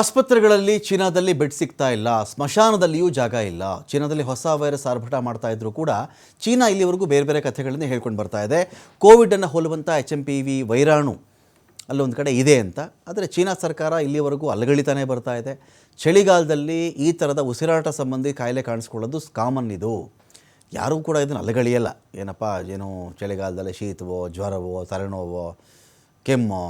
ಆಸ್ಪತ್ರೆಗಳಲ್ಲಿ ಚೀನಾದಲ್ಲಿ ಬೆಡ್ ಸಿಗ್ತಾ ಇಲ್ಲ, ಸ್ಮಶಾನದಲ್ಲಿಯೂ ಜಾಗ ಇಲ್ಲ. ಚೀನಾದಲ್ಲಿ ಹೊಸ ವೈರಸ್ ಆರ್ಭಟ ಮಾಡ್ತಾ ಇದ್ರೂ ಕೂಡ ಚೀನಾ ಇಲ್ಲಿವರೆಗೂ ಬೇರೆ ಬೇರೆ ಕಥೆಗಳನ್ನೇ ಹೇಳ್ಕೊಂಡು ಬರ್ತಾ ಇದೆ. ಕೋವಿಡನ್ನು ಹೋಲುವಂಥ ಎಚ್ ಎಂ ಪಿ ವಿ ವೈರಾಣು ಅಲ್ಲೊಂದು ಕಡೆ ಇದೆ ಅಂತ. ಆದರೆ ಚೀನಾ ಸರ್ಕಾರ ಇಲ್ಲಿವರೆಗೂ ಅಲಗಳಿತಾನೆ ಬರ್ತಾ ಇದೆ. ಚಳಿಗಾಲದಲ್ಲಿ ಈ ಥರದ ಉಸಿರಾಟ ಸಂಬಂಧಿ ಕಾಯಿಲೆ ಕಾಣಿಸ್ಕೊಳ್ಳೋದು ಕಾಮನ್ ಇದು. ಯಾರೂ ಕೂಡ ಇದನ್ನು ಅಲಗಳಿಯಲ್ಲ. ಏನಪ್ಪ, ಏನು ಚಳಿಗಾಲದಲ್ಲಿ ಶೀತವೋ, ಜ್ವರವೋ, ತಲೆನೋವೋ, ಕೆಮ್ಮು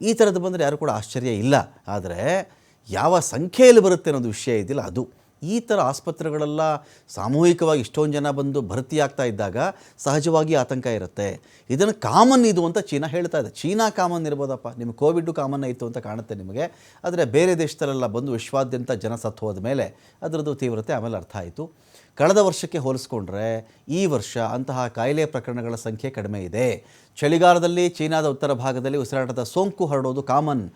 ಈ ಥರದ್ದು ಬಂದರೆ ಯಾರು ಕೂಡ ಆಶ್ಚರ್ಯ ಇಲ್ಲ. ಆದರೆ ಯಾವ ಸಂಖ್ಯೆಯಲ್ಲಿ ಬರುತ್ತೆ ಅನ್ನೋದು ವಿಷಯ ಇದಿಲ್ಲ ಅದು. ಈ ಥರ ಆಸ್ಪತ್ರೆಗಳೆಲ್ಲ ಸಾಮೂಹಿಕವಾಗಿ ಇಷ್ಟೊಂದು ಜನ ಬಂದು ಭರ್ತಿ ಆಗ್ತಾ ಇದ್ದಾಗ ಸಹಜವಾಗಿ ಆತಂಕ ಇರುತ್ತೆ. ಇದನ್ನು ಕಾಮನ್ ಇದು ಅಂತ ಚೀನಾ ಹೇಳ್ತಾ ಇದೆ. ಚೀನಾ ಕಾಮನ್ ಇರ್ಬೋದಪ್ಪ. ನಿಮಗೆ ಕೋವಿಡ್ಡು ಕಾಮನ್ ಆಯಿತು ಅಂತ ಕಾಣುತ್ತೆ ನಿಮಗೆ. ಆದರೆ ಬೇರೆ ದೇಶದಲ್ಲೆಲ್ಲ ಬಂದು ವಿಶ್ವಾದ್ಯಂತ ಜನ ಸತ್ತು ಹೋದ ಮೇಲೆ ಅದರದ್ದು ತೀವ್ರತೆ ಆಮೇಲೆ ಅರ್ಥ ಆಯಿತು. ಕಳೆದ ವರ್ಷಕ್ಕೆ ಹೋಲಿಸ್ಕೊಂಡ್ರೆ ಈ ವರ್ಷ ಅಂತಹ ಕಾಯಿಲೆ ಪ್ರಕರಣಗಳ ಸಂಖ್ಯೆ ಕಡಿಮೆ ಇದೆ. ಚಳಿಗಾಲದಲ್ಲಿ ಚೀನಾದ ಉತ್ತರ ಭಾಗದಲ್ಲಿ ಉಸಿರಾಟದ ಸೋಂಕು ಹರಡೋದು ಕಾಮನ್.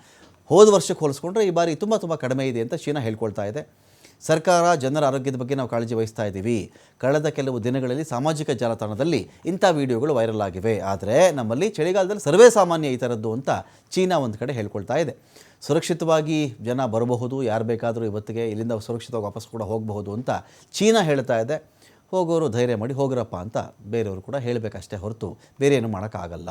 ಹೋದ ವರ್ಷಕ್ಕೆ ಹೋಲಿಸ್ಕೊಂಡ್ರೆ ಈ ಬಾರಿ ತುಂಬ ತುಂಬ ಕಡಿಮೆ ಇದೆ ಅಂತ ಚೀನಾ ಹೇಳ್ಕೊಳ್ತಾ ಇದೆ. ಸರ್ಕಾರ ಜನರ ಆರೋಗ್ಯದ ಬಗ್ಗೆ ನಾವು ಕಾಳಜಿ ವಹಿಸ್ತಾ ಇದ್ದೀವಿ. ಕಳೆದ ಕೆಲವು ದಿನಗಳಲ್ಲಿ ಸಾಮಾಜಿಕ ಜಾಲತಾಣದಲ್ಲಿ ಇಂಥ ವಿಡಿಯೋಗಳು ವೈರಲ್ ಆಗಿವೆ. ಆದರೆ ನಮ್ಮಲ್ಲಿ ಚಳಿಗಾಲದಲ್ಲಿ ಸರ್ವೇ ಸಾಮಾನ್ಯ ಈ ಥರದ್ದು ಅಂತ ಚೀನಾ ಒಂದು ಕಡೆ ಹೇಳ್ಕೊಳ್ತಾ ಇದೆ. ಸುರಕ್ಷಿತವಾಗಿ ಜನ ಬರಬಹುದು, ಯಾರು ಬೇಕಾದರೂ ಇವತ್ತಿಗೆ ಇಲ್ಲಿಂದ ಸುರಕ್ಷಿತವಾಗಿ ವಾಪಸ್ ಕೂಡ ಹೋಗಬಹುದು ಅಂತ ಚೀನಾ ಹೇಳ್ತಾ ಇದೆ. ಹೋಗೋರು ಧೈರ್ಯ ಮಾಡಿ ಹೋಗ್ರಪ್ಪ ಅಂತ ಬೇರೆಯವರು ಕೂಡ ಹೇಳಬೇಕಷ್ಟೇ ಹೊರತು ಬೇರೆ ಏನು ಮಾಡೋಕ್ಕಾಗಲ್ಲ.